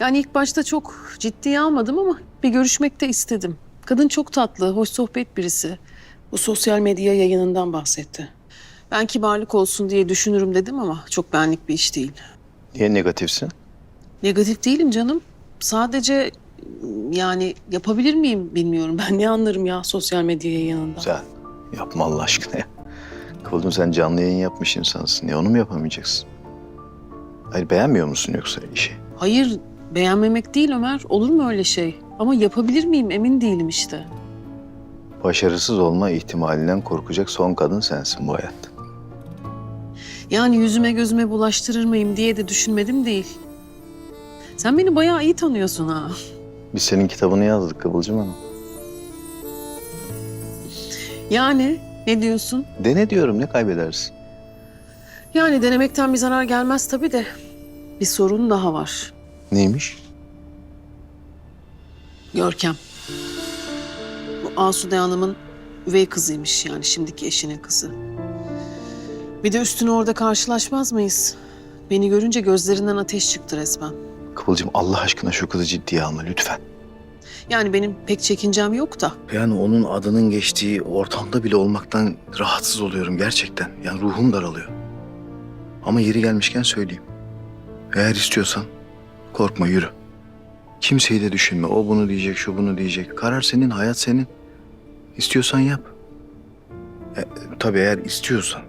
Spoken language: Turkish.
Yani ilk başta çok ciddiye almadım ama bir görüşmek de istedim. Kadın çok tatlı, hoş sohbet birisi. Bu sosyal medya yayınından bahsetti. Ben kibarlık olsun diye düşünürüm dedim ama çok benlik bir iş değil. Niye negatifsin? Negatif değilim canım. Sadece yani yapabilir miyim bilmiyorum. Ben ne anlarım ya sosyal medya yayınından. Sen yapma Allah aşkına ya. Kıvılcım sen canlı yayın yapmış insansın. Ya onu mu yapamayacaksın? Hayır beğenmiyor musun yoksa işi? Hayır beğenmemek değil Ömer. Olur mu öyle şey? Ama yapabilir miyim emin değilim işte. Başarısız olma ihtimalinden korkacak son kadın sensin bu hayatta. Yani yüzüme gözüme bulaştırır mıyım diye de düşünmedim değil. Sen beni bayağı iyi tanıyorsun ha. Biz senin kitabını yazdık Kıvılcım Hanım. Yani ne diyorsun? Dene diyorum ne kaybedersin? Yani denemekten bir zarar gelmez tabii de bir sorun daha var. Neymiş? Görkem. Bu Asude Hanım'ın üvey kızıymış yani şimdiki eşinin kızı. Bir de üstüne orada karşılaşmaz mıyız? Beni görünce gözlerinden ateş çıktı resmen. Kıvılcım Allah aşkına şu kızı ciddiye alma lütfen. Yani benim pek çekincem yok da. Yani onun adının geçtiği ortamda bile olmaktan rahatsız oluyorum gerçekten. Yani ruhum daralıyor. Ama yeri gelmişken söyleyeyim. Eğer istiyorsan korkma yürü. Kimseyi de düşünme. O bunu diyecek, şu bunu diyecek. Karar senin, hayat senin. İstiyorsan yap. E, tabii eğer istiyorsan.